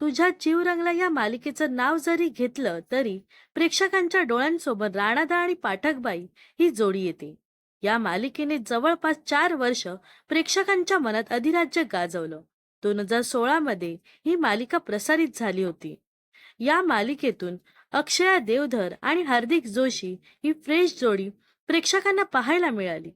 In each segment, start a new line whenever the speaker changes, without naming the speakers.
तुझ्या जीव रंगला या मालिकेचं नाव जरी घेतलं तरी प्रेक्षकांच्या डोळ्यांसोबत राणादा आणि पाठकबाई ही जोडी येते. या मालिकेने जवळपास चार वर्ष प्रेक्षकांच्या मनात अधिराज्य गाजवलं. दोन हजार सोळा मध्ये ही मालिका प्रसारित झाली होती. या मालिकेतून अक्षया देवधर आणि हार्दिक जोशी ही फ्रेश जोडी प्रेक्षकांना पाहायला मिळाली.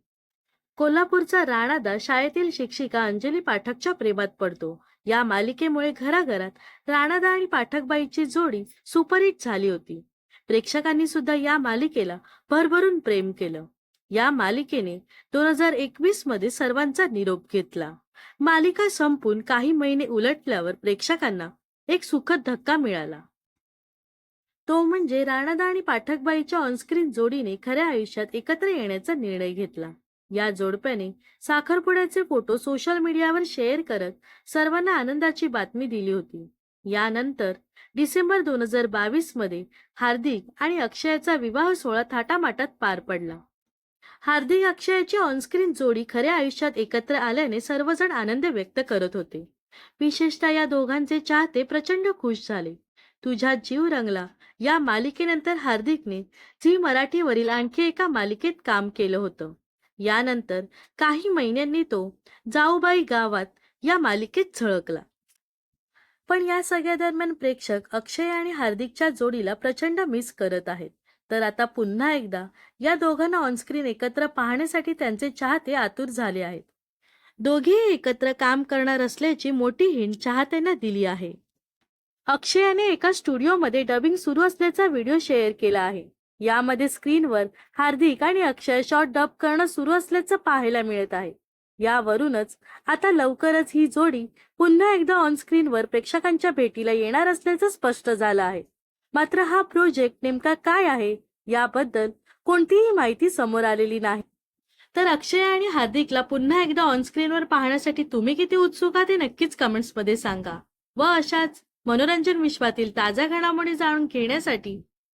कोल्हापूरचा राणादा शाळेतील शिक्षिका अंजली पाठकच्या प्रेमात पडतो. या मालिकेमुळे घराघरात राणादा आणि पाठकबाईची जोडी सुपरहिट झाली होती. प्रेक्षकांनी सुद्धा या मालिकेला भरभरून प्रेम केलं. या मालिकेने दोन हजार एकवीसमध्ये सर्वांचा निरोप घेतला. मालिका संपून काही महिने उलटल्यावर प्रेक्षकांना एक सुखद धक्का मिळाला. तो म्हणजे राणादा आणि पाठकबाईच्या ऑनस्क्रीन जोडीने खऱ्या आयुष्यात एकत्र येण्याचा निर्णय घेतला. या जोडप्याने साखरपुड्याचे फोटो सोशल मीडियावर शेअर करत सर्वांना आनंदाची बातमी दिली होती. यानंतर डिसेंबर दोन हजार बावीसमध्ये हार्दिक आणि अक्षयाचा विवाह सोहळा थाटामाटात पार पडला. हार्दिक अक्षयाची ऑनस्क्रीन जोडी खऱ्या आयुष्यात एकत्र आल्याने सर्वजण आनंद व्यक्त करत होते. विशेषतः या दोघांचे चाहते प्रचंड खुश झाले. तुझ्या जीव रंगला या मालिकेनंतर हार्दिकने झी मराठीवरील आणखी एका मालिकेत काम केलं होतं. यानंतर काही महिन्यांनी तो जाऊबाई गावात या मालिकेत झळकला. पण या सगळ्या दरम्यान प्रेक्षक अक्षय आणि हार्दिकच्या जोडीला प्रचंड मिस करत आहेत. तर आता पुन्हा एकदा या दोघांना ऑनस्क्रीन एकत्र पाहण्यासाठी त्यांचे चाहते आतुर झाले आहेत. दोघेही एकत्र काम करणार असल्याची मोठी हिंट चाहत्यांना दिली आहे. अक्षयाने एका स्टुडिओमध्ये डबिंग सुरू असल्याचा व्हिडिओ शेअर केला आहे. यामध्ये स्क्रीनवर हार्दिक आणि अक्षय शॉट डब करणं सुरू असल्याचं पाहायला मिळत आहे. यावरूनच आता लवकरच ही जोडी पुन्हा एकदा ऑनस्क्रीनवर प्रेक्षकांच्या भेटीला येणार असल्याचं स्पष्ट झालं आहे. मात्र हा प्रोजेक्ट नेमका काय आहे याबद्दल कोणतीही माहिती समोर आलेली नाही. तर अक्षय आणि हार्दिकला पुन्हा एकदा ऑनस्क्रीनवर पाहण्यासाठी तुम्ही किती उत्सुक आहात ते नक्कीच कमेंट्समध्ये सांगा. व अशाच मनोरंजन विश्वातील ताज्या घडामोडी जाणून घेण्यासाठी